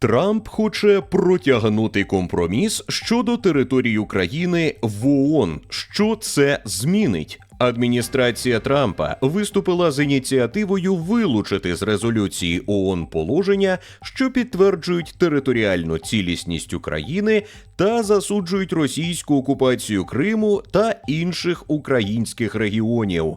Трамп хоче протягнути компроміс щодо території України в ООН. Що це змінить? Адміністрація Трампа виступила з ініціативою вилучити з резолюції ООН положення, що підтверджують територіальну цілісність України та засуджують російську окупацію Криму та інших українських регіонів.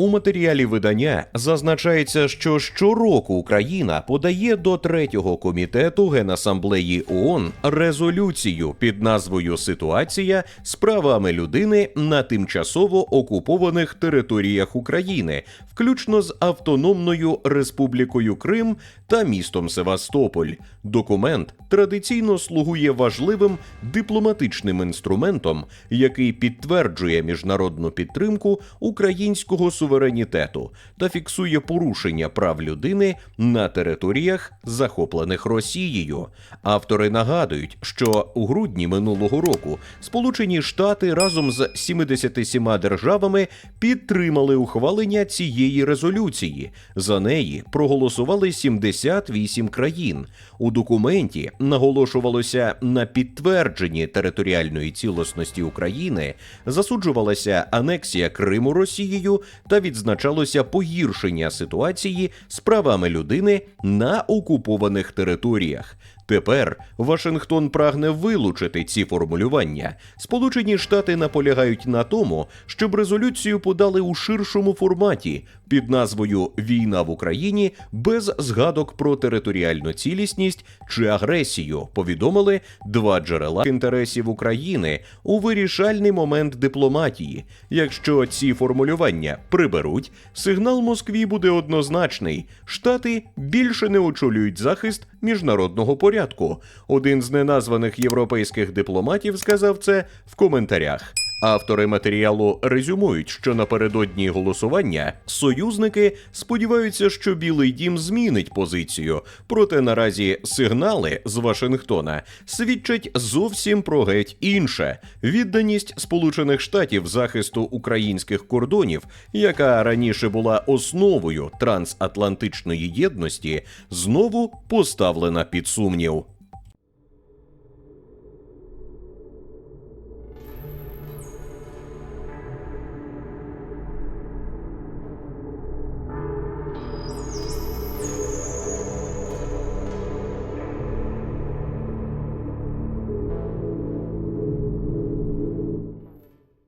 У матеріалі видання зазначається, що щороку Україна подає до третього комітету Генасамблеї ООН резолюцію під назвою Ситуація з правами людини на тимчасово окупованих територіях України, включно з Автономною Республікою Крим та містом Севастополь. Документ традиційно слугує важливим дипломатичним інструментом, який підтверджує міжнародну підтримку українського суверенітету та фіксує порушення прав людини на територіях, захоплених Росією. Автори нагадують, що у грудні минулого року Сполучені Штати разом з 77 державами підтримали ухвалення цієї резолюції. За неї проголосували 78 країн. У документі наголошувалося на підтвердженні територіальної цілісності України, засуджувалася анексія Криму Росією та відзначалося погіршення ситуації з правами людини на окупованих територіях. Тепер Вашингтон прагне вилучити ці формулювання. Сполучені Штати наполягають на тому, щоб резолюцію подали у ширшому форматі під назвою Війна в Україні без згадок про територіальну цілісність чи агресію. Повідомили два джерела інтересів України у вирішальний момент дипломатії. Якщо ці формулювання приберуть, сигнал Москві буде однозначний: Штати більше не очолюють захист міжнародного порядку. Один з неназваних європейських дипломатів сказав це в коментарях. Автори матеріалу резюмують, що напередодні голосування союзники сподіваються, що Білий Дім змінить позицію. Проте наразі сигнали з Вашингтона свідчать зовсім про геть інше відданість Сполучених Штатів захисту українських кордонів, яка раніше була основою трансатлантичної єдності, знову поставлена під сумнів.